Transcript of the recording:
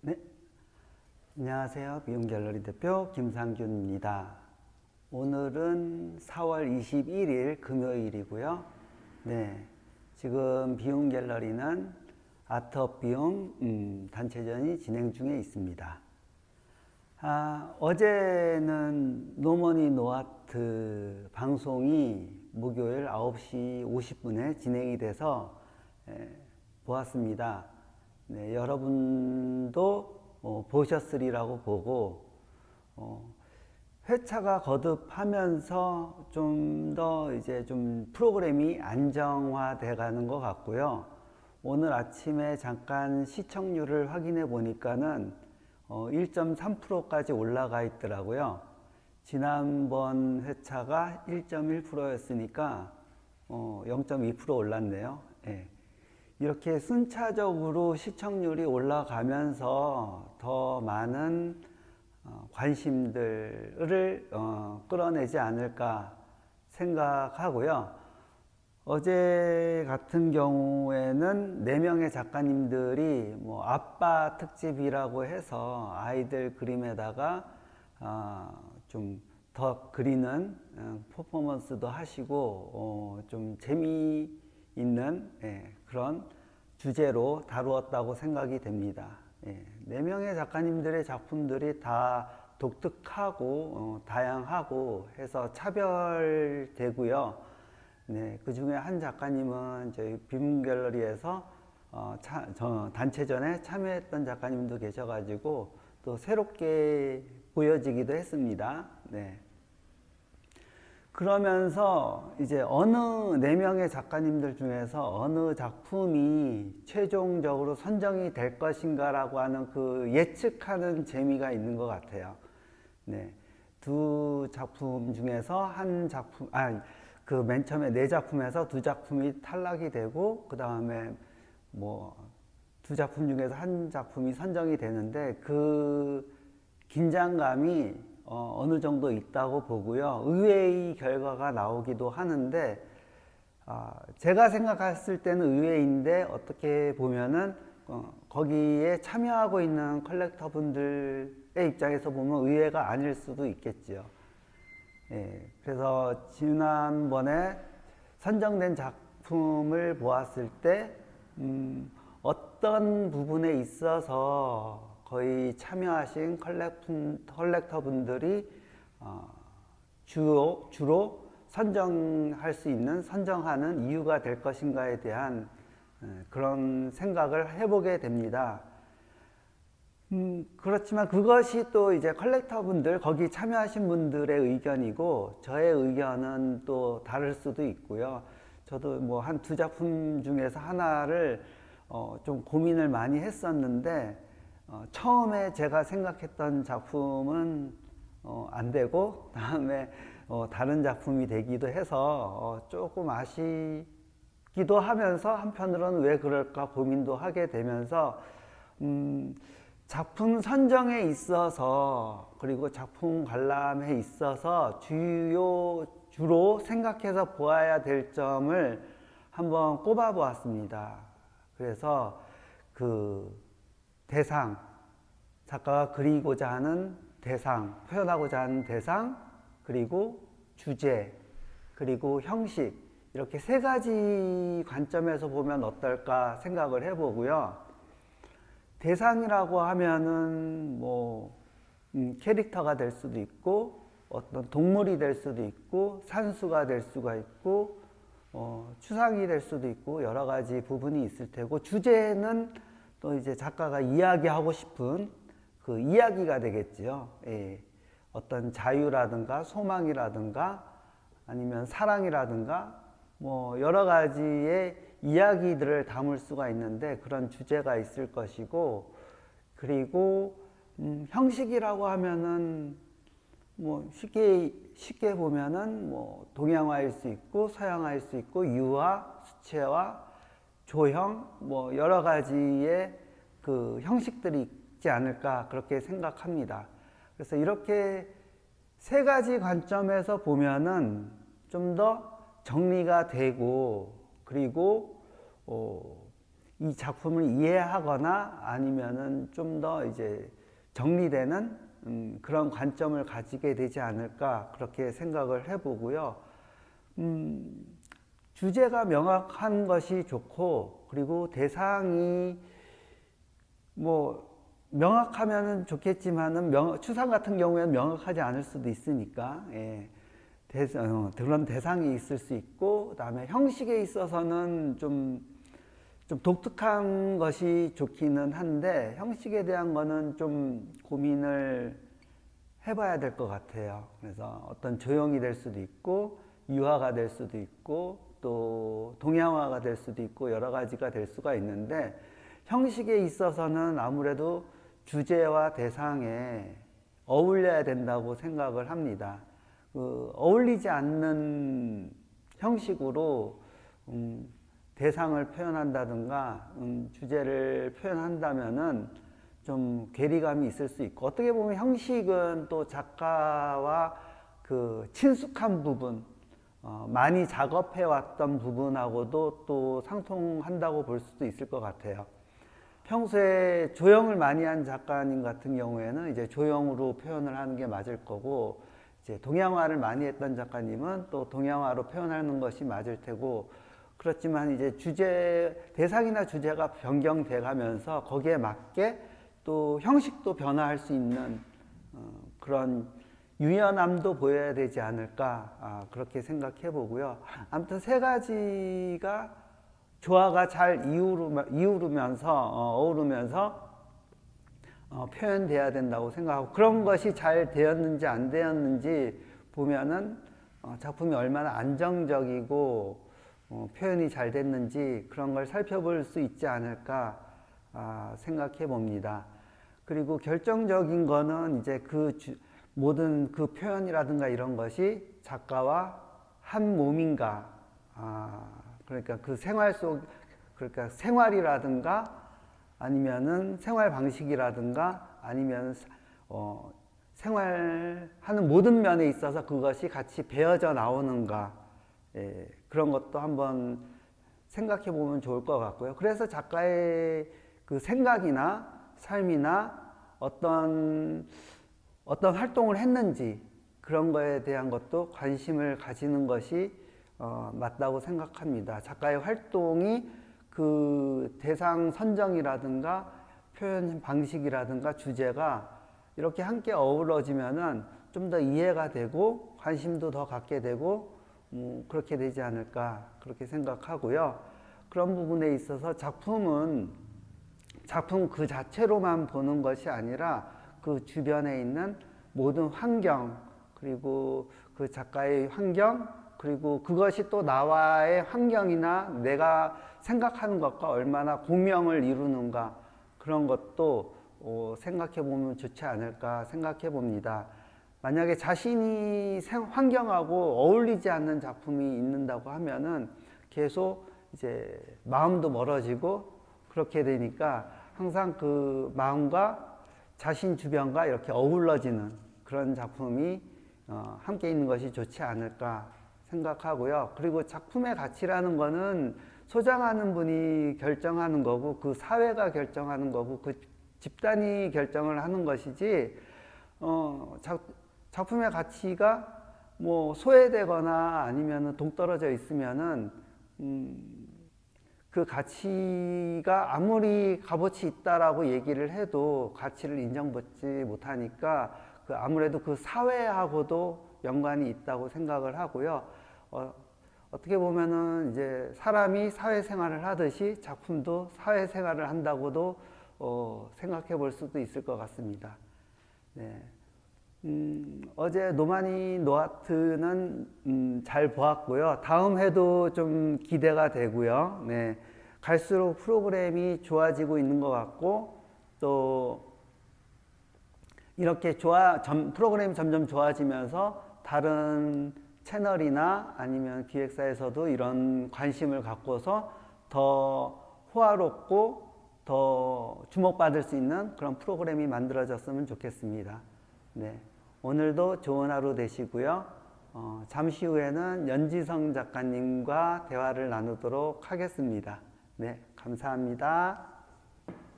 네. 안녕하세요. 미용갤러리 대표 김상균입니다. 오늘은 4월 21일 금요일이고요. 네. 지금 비용갤러리는 아트업 비용 음, 단체전이 진행 중에 있습니다. 아, 어제는 노머니 노아트 방송이 목요일 9시 50분에 진행이 돼서 에, 보았습니다. 네, 여러분도 어, 보셨으리라고 보고 어, 회차가 거듭하면서 좀 더 이제 좀 프로그램이 안정화돼 가는 것 같고요. 오늘 아침에 잠깐 시청률을 확인해 보니까는 어, 1.3%까지 올라가 있더라고요. 지난번 회차가 1.1%였으니까 어, 0.2% 올랐네요. 예. 이렇게 순차적으로 시청률이 올라가면서 더 많은 어, 관심들을 어, 끌어내지 않을까 생각하고요. 어제 같은 경우에는 네 명의 작가님들이 뭐 아빠 특집이라고 해서 아이들 그림에다가 어, 좀더 그리는 어, 퍼포먼스도 하시고 어, 좀 재미있는 예, 그런 주제로 다루었다고 생각이 됩니다. 예, 네 명의 작가님들의 작품들이 다 독특하고 어, 다양하고 해서 차별되고요. 네, 그 중에 한 작가님은 저희 비문갤러리에서 어, 차, 저 단체전에 참여했던 작가님도 계셔가지고 또 새롭게 보여지기도 했습니다. 네. 그러면서 이제 어느 네 명의 작가님들 중에서 어느 작품이 최종적으로 선정이 될 것인가라고 하는 그 예측하는 재미가 있는 것 같아요. 네. 두 작품 중에서 한 작품, 아, 그 맨 처음에 네 작품에서 두 작품이 탈락이 되고, 그 다음에 뭐, 두 작품 중에서 한 작품이 선정이 되는데, 그 긴장감이 어, 느 정도 있다고 보고요. 의외의 결과가 나오기도 하는데, 아, 제가 생각했을 때는 의외인데, 어떻게 보면은, 어, 거기에 참여하고 있는 컬렉터 분들의 입장에서 보면 의외가 아닐 수도 있겠지요. 예, 그래서 지난번에 선정된 작품을 보았을 때, 음, 어떤 부분에 있어서 거의 참여하신 컬렉터 분들이 어, 주로, 주로 선정할 수 있는, 선정하는 이유가 될 것인가에 대한 에, 그런 생각을 해보게 됩니다. 음, 그렇지만 그것이 또 이제 컬렉터 분들, 거기 참여하신 분들의 의견이고, 저의 의견은 또 다를 수도 있고요. 저도 뭐 한 두 작품 중에서 하나를 어, 좀 고민을 많이 했었는데, 어, 처음에 제가 생각했던 작품은 어, 안 되고, 다음에 어, 다른 작품이 되기도 해서 어, 조금 아쉽기도 하면서 한편으로는 왜 그럴까 고민도 하게 되면서, 음, 작품 선정에 있어서 그리고 작품 관람에 있어서 주요 주로 생각해서 보아야 될 점을 한번 꼽아 보았습니다. 그래서 그 대상 작가가 그리고자 하는 대상 표현하고자 하는 대상 그리고 주제 그리고 형식 이렇게 세 가지 관점에서 보면 어떨까 생각을 해보고요. 대상이라고 하면은 뭐 음, 캐릭터가 될 수도 있고 어떤 동물이 될 수도 있고 산수가 될 수가 있고 어, 추상이 될 수도 있고 여러 가지 부분이 있을 테고 주제는 또 이제 작가가 이야기하고 싶은 그 이야기가 되겠지요. 예. 어떤 자유라든가 소망이라든가 아니면 사랑이라든가 뭐 여러 가지의 이야기들을 담을 수가 있는데 그런 주제가 있을 것이고 그리고 음, 형식이라고 하면은 뭐 쉽게 쉽게 보면은 뭐 동양화일 수 있고 서양화일 수 있고 유화, 수채화, 조형 뭐 여러 가지의 그 형식들이 있지 않을까 그렇게 생각합니다. 그래서 이렇게 세 가지 관점에서 보면은 좀 더 정리가 되고 그리고 어, 이 작품을 이해하거나 아니면은 좀 더 이제 정리되는 음, 그런 관점을 가지게 되지 않을까 그렇게 생각을 해보고요. 음, 주제가 명확한 것이 좋고 그리고 대상이 뭐 명확하면은 좋겠지만은 명, 추상 같은 경우에는 명확하지 않을 수도 있으니까 예. 대, 어, 그런 대상이 있을 수 있고 그다음에 형식에 있어서는 좀, 좀 독특한 것이 좋기는 한데 형식에 대한 거는 좀 고민을 해봐야 될 것 같아요. 그래서 어떤 조형이 될 수도 있고 유화가 될 수도 있고 또 동양화가 될 수도 있고 여러 가지가 될 수가 있는데 형식에 있어서는 아무래도 주제와 대상에 어울려야 된다고 생각을 합니다. 그 어울리지 않는 형식으로 음, 대상을 표현한다든가 음, 주제를 표현한다면은 좀 괴리감이 있을 수 있고 어떻게 보면 형식은 또 작가와 그 친숙한 부분 어, 많이 작업해 왔던 부분하고도 또 상통한다고 볼 수도 있을 것 같아요. 평소에 조형을 많이 한 작가님 같은 경우에는 이제 조형으로 표현을 하는 게 맞을 거고 이제 동양화를 많이 했던 작가님은 또 동양화로 표현하는 것이 맞을 테고 그렇지만 이제 주제 대상이나 주제가 변경돼 가면서 거기에 맞게 또 형식도 변화할 수 있는 어, 그런 유연함도 보여야 되지 않을까 아, 그렇게 생각해 보고요. 아무튼 세 가지가 조화가 잘 이루며, 이루면서 어, 어우르면서 어, 표현돼야 된다고 생각하고 그런 것이 잘 되었는지 안 되었는지 보면은 어, 작품이 얼마나 안정적이고 어, 표현이 잘 됐는지 그런 걸 살펴볼 수 있지 않을까 아, 생각해 봅니다. 그리고 결정적인 거는 이제 그 주, 모든 그 표현이라든가 이런 것이 작가와 한 몸인가 아, 그러니까 그 생활 속 그러니까 생활이라든가 아니면은 생활 방식이라든가 아니면 어, 생활하는 모든 면에 있어서 그것이 같이 배어져 나오는가 예, 그런 것도 한번 생각해 보면 좋을 것 같고요. 그래서 작가의 그 생각이나 삶이나 어떤 어떤 활동을 했는지 그런 거에 대한 것도 관심을 가지는 것이 어, 맞다고 생각합니다. 작가의 활동이 그 대상 선정이라든가 표현 방식이라든가 주제가 이렇게 함께 어우러지면은 좀 더 이해가 되고 관심도 더 갖게 되고 음, 그렇게 되지 않을까 그렇게 생각하고요. 그런 부분에 있어서 작품은 작품 그 자체로만 보는 것이 아니라 그 주변에 있는 모든 환경 그리고 그 작가의 환경 그리고 그것이 또 나와의 환경이나 내가 생각하는 것과 얼마나 공명을 이루는가 그런 것도 어, 생각해 보면 좋지 않을까 생각해 봅니다. 만약에 자신이 생, 환경하고 어울리지 않는 작품이 있는다고 하면은 계속 이제 마음도 멀어지고 그렇게 되니까 항상 그 마음과 자신 주변과 이렇게 어울러지는 그런 작품이 어, 함께 있는 것이 좋지 않을까 생각하고요. 그리고 작품의 가치라는 거는 소장하는 분이 결정하는 거고 그 사회가 결정하는 거고 그 집단이 결정을 하는 것이지 어, 작, 작품의 가치가 뭐 소외되거나 아니면 동떨어져 있으면은 음, 그 가치가 아무리 값어치 있다라고 얘기를 해도 가치를 인정받지 못하니까 그 아무래도 그 사회하고도 연관이 있다고 생각을 하고요. 어, 어떻게 보면은 이제 사람이 사회생활을 하듯이 작품도 사회생활을 한다고도 어, 생각해 볼 수도 있을 것 같습니다. 네. 음, 어제 노마니 노아트는 음, 잘 보았고요. 다음 해도 좀 기대가 되고요. 네. 갈수록 프로그램이 좋아지고 있는 것 같고 또 이렇게 좋아 점, 프로그램이 점점 좋아지면서 다른 채널이나 아니면 기획사에서도 이런 관심을 갖고서 더 호화롭고 더 주목받을 수 있는 그런 프로그램이 만들어졌으면 좋겠습니다. 네. 오늘도 좋은 하루 되시고요. 어, 잠시 후에는 연지성 작가님과 대화를 나누도록 하겠습니다. 네, 감사합니다.